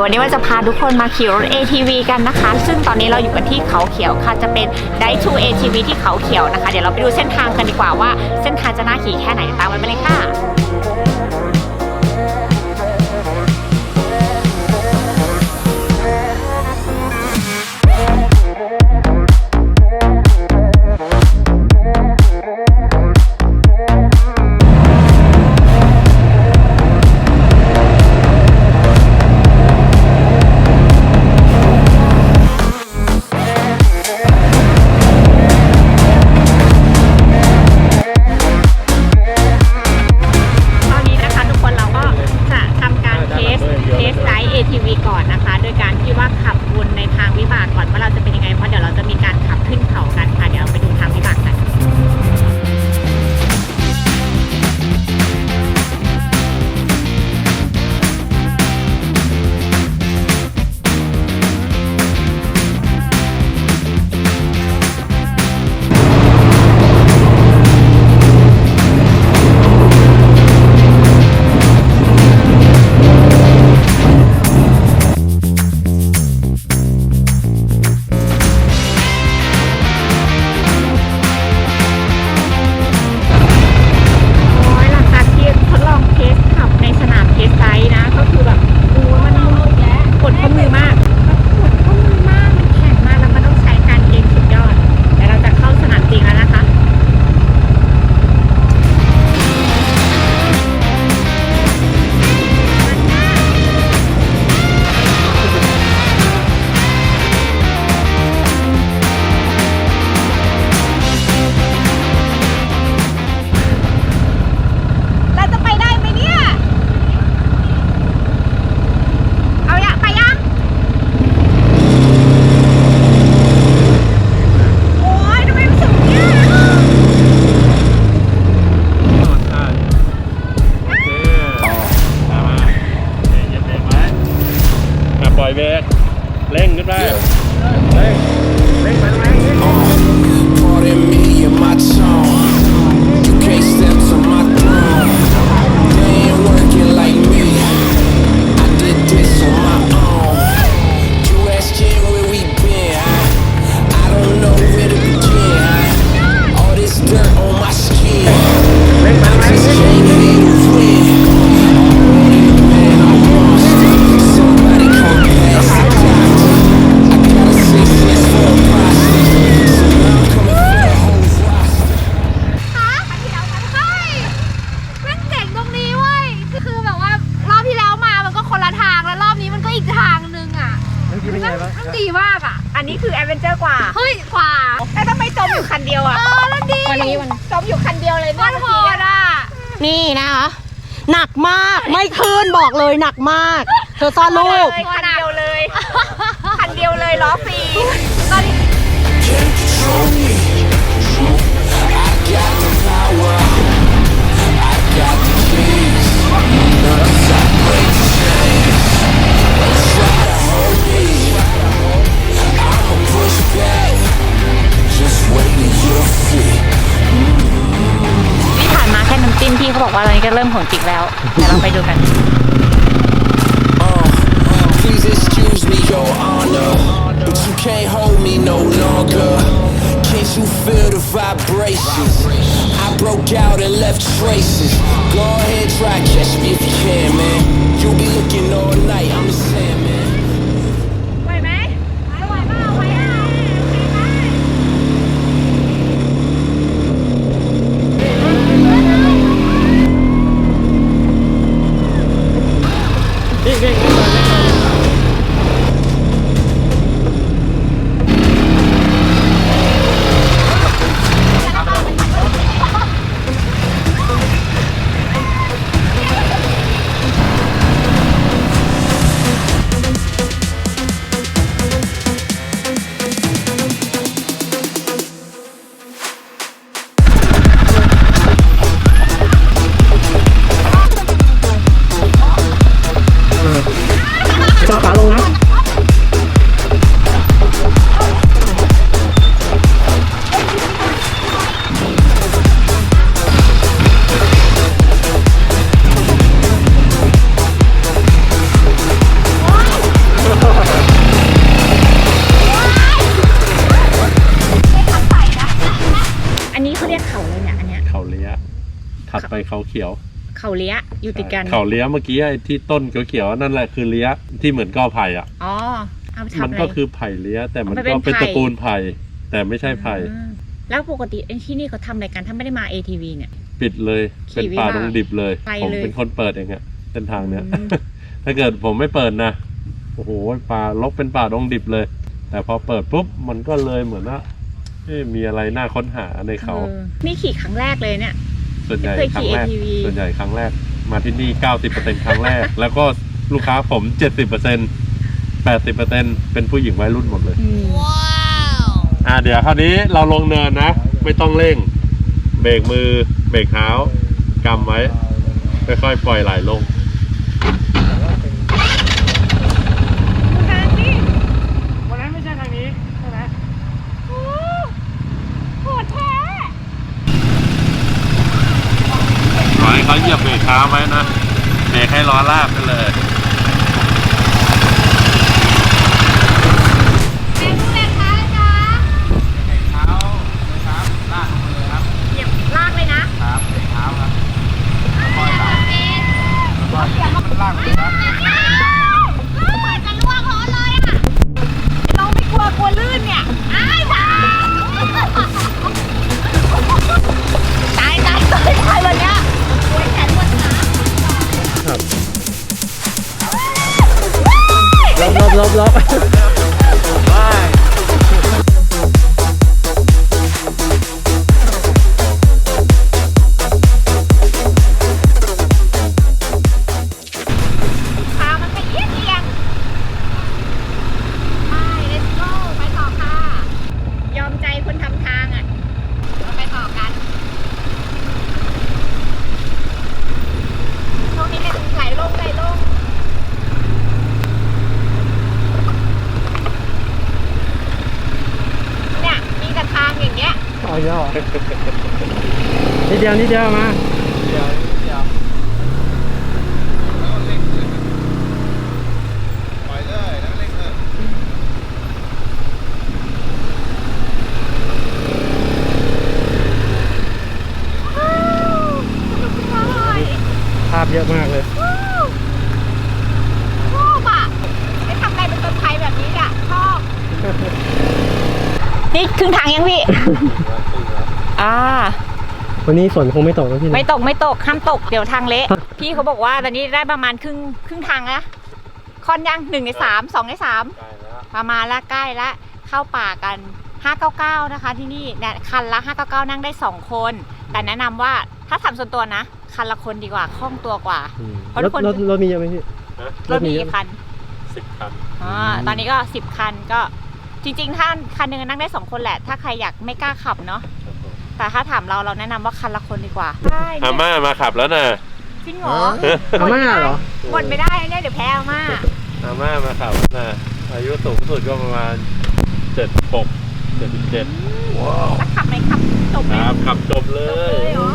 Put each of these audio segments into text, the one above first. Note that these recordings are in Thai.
ยววันนี้ว่าจะพาทุกคนมาขี่รถ ATV กันนะคะ ซึ่งตอนนี้เราอยู่กันที่เขาเขียวค่ะ จะเป็นไดทู ATV ที่เขาเขียวนะคะ เดี๋ยวเราไปดูเส้นทางกันดีกว่าว่าเส้นทางจะน่าขี่แค่ไหนตามมันไปเลยค่ะ Pardon me and my tone. You can't step to my นี่นะคะหนักมากไม่คืนบอกเลยหนักมาก เธอซ่อนลูก คันเดียวเลย คันเดียวเลยล้อฟรีตอนนี้ Oh, please excuse me, your honor, but you can't hold me no longer. Can't you feel the vibrations? I broke out and left traces. Go ahead, try catch me if you can, man. You'll be looking all night, เขาเลี้ยอยู่ติดกันเขาเลี้ยเมื่อกี้ไอ้ที่ต้นเขียวๆนั่นแหละคือเลี้ยที่เหมือนกอไผ่อะอ๋อเอาไปทำมันอะไรก็คือไผ่เลี้ยแต่มันมันเป็ก็นเป็นไผ่ ตระกูลไผ่แต่ไม่ใช่ไผ่อืมแล้วปกติไอ้ที่นี่เขาทำอะไรกันถ้าไม่ได้มา ATV เนี่ย ปิดเลยขี่เป็นป่าวิบากดงดิบเลย ไปผมเลยเป็นคนเปิดเองอะเส้นทางเนี้ย อืม ถ้าเกิดผมไม่เปิดนะโอ้โหป่าลกเป็นป่าดงดิบเลย แต่พอเปิดปุ๊บมันก็เลยเหมือนว่าเอ๊ะมีอะไรน่าค้นหาในเขา ออนี่ขี่ครั้งแรกเลยเนี่ย ส่วนใหญ่ไม่เคยครั้ขี่งแรก ATV ส่วนใหญ่ครั้งแรก มาที่นี่90%ครั้งแรก แล้วก็ลูกค้าผม70% 80%เป็นผู้หญิงวัยรุ่นหมดเลย อืมอ่าเดี๋ยวคราวนี้เราลงเนินนะ ไม่ต้องเร่ง เบรกมือ เบรกเท้ากำไว้ค่อยๆปล่อยไหลลง ทางนี้ วันนั้นไม่ใช่ทางนี้ใช่ไหม โอ้โหดแท้ ขอให้ เขาเหยียบเบรกเท้าไว้นะเบรกให้ล้อลากไปเลยเป็นผู้เล่นค้าจ้าเหยียบ ลบ นิดเดียวนิดเดียวมาเดียวนิดเดียวภาพเยอะมากเลยชอบอะได้ทำอะไรเป็นต้นไทยแบบนี้อะชอบ นี่ครึ่งทางยังพี่ อ่า วันนี้ฝนคงไม่ตกแล้วพี่นะ ไม่ตกไม่ตกห้ามตกเดี๋ยวทางเละพี่เขาบอกว่าตอนนี้ได้ประมาณครึ่งครึ่งทางแล้วคอนยังหนึ่งในสามสองในสามประมาณละใกล้ละเข้าป่ากัน 599 นะคะ ที่นี่เนี่ยคันละ 599 นั่งได้ 2 คน แต่แนะนำว่าถ้าทำส่วนตัวนะ คันละคนดีกว่าคล่องตัวกว่า อืมเพราะรทุถกคน รถรถมีเยอะไหมพี่รถมีกี่คันสิบคันอ่าตอนนี้ก็ 10 คันก็จริงๆ ถ้าคันหนึงนั่งได้ 2 คนแหละ ถ้าใครอยากไม่กล้าขับเนาะ แต่ถ้าถามเราเราแนะนำว่าคันละคนดีกว่า ใช่อาม่ามาขับแล้วนะจริงเหรออาม่าเหรอหมดไม่ได้เนี่ยเดี๋ยวแพ้อาม่าอาม่ามาขับแล้วนะอายุสูงสุดก็ประมาณเจ็ดหกเจ็ดเจ็ดแล้วขับไหมขับจบไหคมรับขับจบเลยจบเลยเหรอ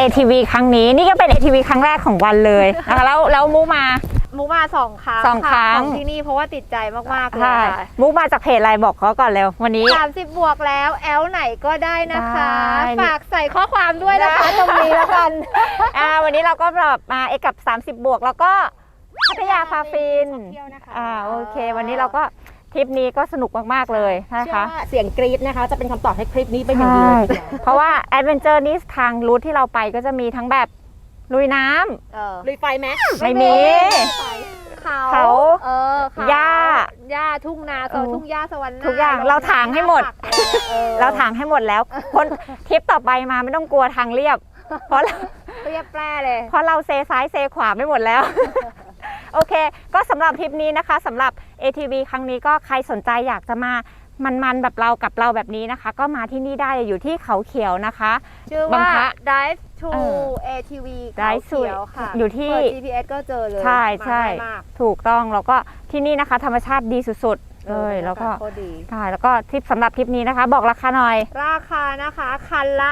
ATV ครั้งนี้ นี่ก็เป็น ATV ครั้งแรกของวันเลยนะคะแล้วแล้วมูมา มูมาสองครั้งสองครั้งะของที่นี่เพราะว่าติดใจมากๆเลยใช่ค่ะมูมาจากเพจอะไรบอกเขาก่อนเร็ววันนี้ สามสิบบวกแล้วแอลไหนก็ได้นะคะ ได้ ฝากใส่ข้อความด้วยนะคะตรงนี้แล้วกัน อ่าวันนี้เราก็แบบมาเอกกับ 30 บวก แล้วก็พัทยาพาฟิน เที่ยวนะคะ อ่าโอเค วันนี้เราก็ ทริปนี้ก็สนุกมาก ๆ เลยนะเชื่อคะ ว่าเสียงกรี๊ดนะคะ จะเป็นคำตอบให้คลิปนี้เป็นอย่างดีใช่เลยทีเดียวเพราะว่าแอดเวนเจอร์นี้ทางรูทที่เราไปก็จะมีทั้งแบบลุยน้ำ เออลุยไฟไหมไม่มีเขาเขาเออเขหญ้าหญ้าทุ่งนาเออทุ่งหญ้าสวรรค์ทุกอย่างเราถางให้หมดออเราถางให้หมดแล้ว คนทริปต่อไปมาไม่ต้องกลัวทางเรียบ เพราะเราเรียบแปร่เลย เพราะเราเซซ้ายเซขวาไม่หมดแล้ว โอเค ก็สำหรับทริปนี้นะคะสำหรับ ATV ครั้งนี้ก็ใครสนใจอยากจะมามันๆแบบเรากับเราแบบนี้นะคะ ก็มาที่นี่ได้เลยอยู่ที่เขาเขียวนะคะ ชื่อบังว่าคะ Drive to เออ ATV เขา Drive to เขียวค่ะอยู่ที่เปิด GPS ก็เจอเลยใช่ใช่มาง่ายมากถูกต้องแล้วก็ที่นี่นะคะ ธรรมชาติดีสุดๆ เลยออแล้วก็บรรยาาศโคตรดีใช่แล้วก็ทริปสำหรับทริปนี้นะคะ บอกราคาหน่อย ราคานะคะคันละ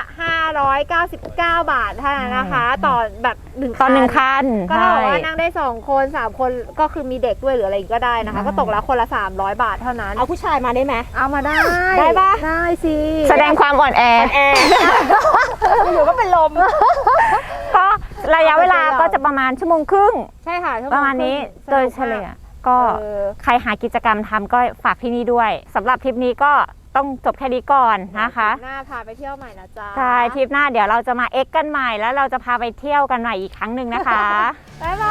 599 บาทเท่านั้นนะคะต่อแบบหนึ่งตอนหนึ่งคันก็เท่ากับว่าใช่นั่งได้ 2 คน 3 คนก็คือมีเด็กด้วยหรืออะไรก็ได้นะคะใช่ก็ตกละคนละ 300 บาทเท่านั้น เอาผู้ชายมาได้ไหม เอามาได้ ได้ปะ ได้สิแสดงความอ่อนแอ แอร์อยู่ก็เป็นลม ก็ระยะเวลาก็จะประมาณชั่วโมงครึ่ง ใช่ค่ะชั่วโงประมาณนี้ครึ่งโดยสนุกเฉลี่ยมา กก็เออใครหากิจกรรมทำก็ฝากที่นี่ด้วยสำหรับทริปนี้ก็ต้องจบแค่นี้ก่อนนะคะหน้าพาไปเที่ยวใหม่นะจ๊ะใช่ทริปหน้าเดี๋ยวเราจะมาเอ็กกันใหม่แล้วเราจะพาไปเที่ยวกันใหม่อีกครั้งหนึ่งนะคะบ๊ายบ